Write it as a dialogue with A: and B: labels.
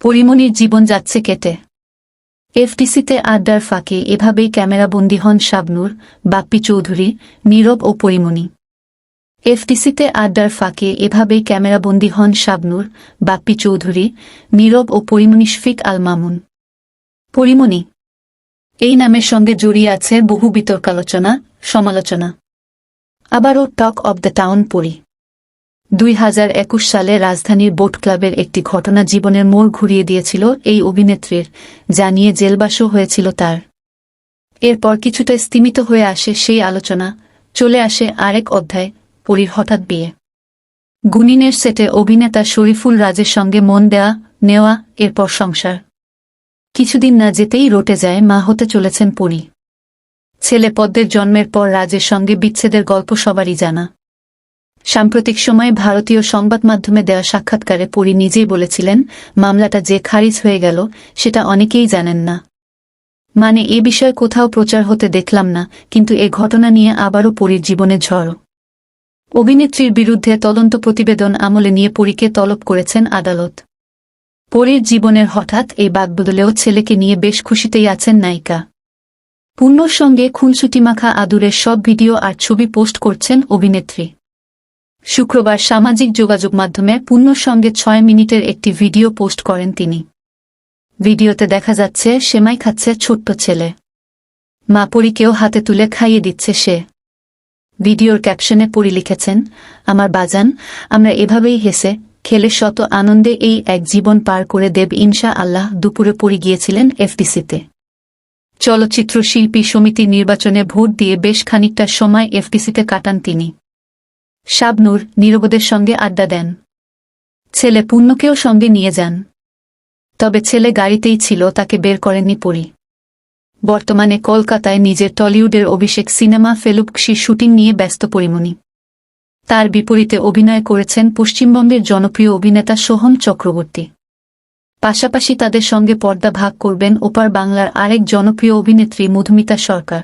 A: পরিমণির জীবন যাচ্ছে কেটে। এফটিসিতে আড্ডার ফাঁকে এভাবেই ক্যামেরাবন্দী হন শাবনূর, বাপ্পি চৌধুরী, নীরব ও পরিমণি। এফটিসিতে আড্ডার ফাঁকে এভাবেই ক্যামেরাবন্দী হন শাবনূর, বাপ্পি চৌধুরী, নীরব ও পরিমণি শফিক আল মামুন। পরিমণি, এই নামের সঙ্গে জড়িয়ে আছে বহু বিতর্কালোচনা, সমালোচনা। আবারও টক অব দ্য টাউন পড়ি। দুই হাজার একুশ সালে রাজধানীর বোট ক্লাবের একটি ঘটনা জীবনের মোড় ঘুরিয়ে দিয়েছিল এই অভিনেত্রীর যা নিয়ে জেলবাসও হয়েছিল তার। এরপর কিছুটা স্তিমিত হয়ে আসে সেই আলোচনা, চলে আসে আরেক অধ্যায়, পরীর হঠাৎ বিয়ে। গুনিনের সেটে অভিনেতা শরীফুল রাজের সঙ্গে মন দেয়া, নেওয়া, এরপর সংসার। কিছুদিন না যেতেই রটে যায় মা হতে চলেছেন পরী। ছেলে পদ্মের জন্মের পর রাজের সঙ্গে বিচ্ছেদের গল্প সবারই জানা। সাম্প্রতিক সময়ে ভারতীয় সংবাদ মাধ্যমে দেওয়া সাক্ষাৎকারে পরী নিজেই বলেছিলেন, মামলাটা যে খারিজ হয়ে গেল, সেটা অনেকেই জানেন না। মানে এ বিষয়ে কোথাও প্রচার হতে দেখলাম না, কিন্তু এ ঘটনা নিয়ে আবারও পরীর জীবনে ঝড়। অভিনেত্রীর বিরুদ্ধে তদন্ত প্রতিবেদন আমলে নিয়ে পরীকে তলব করেছেন আদালত। পরীর জীবনের হঠাৎ এই বাগবদলেও ছেলেকে নিয়ে বেশ খুশিতেই আছেন নায়িকা। পূর্ণর সঙ্গে খুনসুটি মাখা আদুরের সব ভিডিও আর ছবি পোস্ট করছেন অভিনেত্রী। শুক্রবার সামাজিক যোগাযোগ মাধ্যমে পূর্ণর সঙ্গে ছয় মিনিটের একটি ভিডিও পোস্ট করেন তিনি। ভিডিওতে দেখা যাচ্ছে, সেমাই খাচ্ছে ছোট্ট ছেলে। মা পরীকেও হাতে তুলে খাইয়ে দিচ্ছে সে। ভিডিওর ক্যাপশনে পড়ি লিখেছেন, আমার বাজান, আমরা এভাবেই হেসে, খেলে শত আনন্দে এই এক জীবন পার করে দেব ইনশা আল্লাহ, দুপুরে পড়ে গিয়েছিলেন এফটিসিতে চলচ্চিত্র শিল্পী সমিতির নির্বাচনে ভোট দিয়ে বেশ খানিকটা সময় এফটিসিতে কাটান তিনি। শাবনূর নীরবদের সঙ্গে আড্ডা দেন। ছেলে পুণ্যকেও সঙ্গে নিয়ে যান। তবে ছেলে গাড়িতেই ছিল, তাকে বের করেননি পরি। বর্তমানে কলকাতায় নিজের টলিউডের অভিষেক সিনেমা ফেলুপক্সির শুটিং নিয়ে ব্যস্ত পরিমণি। তার বিপরীতে অভিনয় করেছেন পশ্চিমবঙ্গের জনপ্রিয় অভিনেতা সোহম চক্রবর্তী। পাশাপাশি তাদের সঙ্গে পর্দা ভাগ করবেন ওপার বাংলার আরেক জনপ্রিয় অভিনেত্রী মধুমিতা সরকার।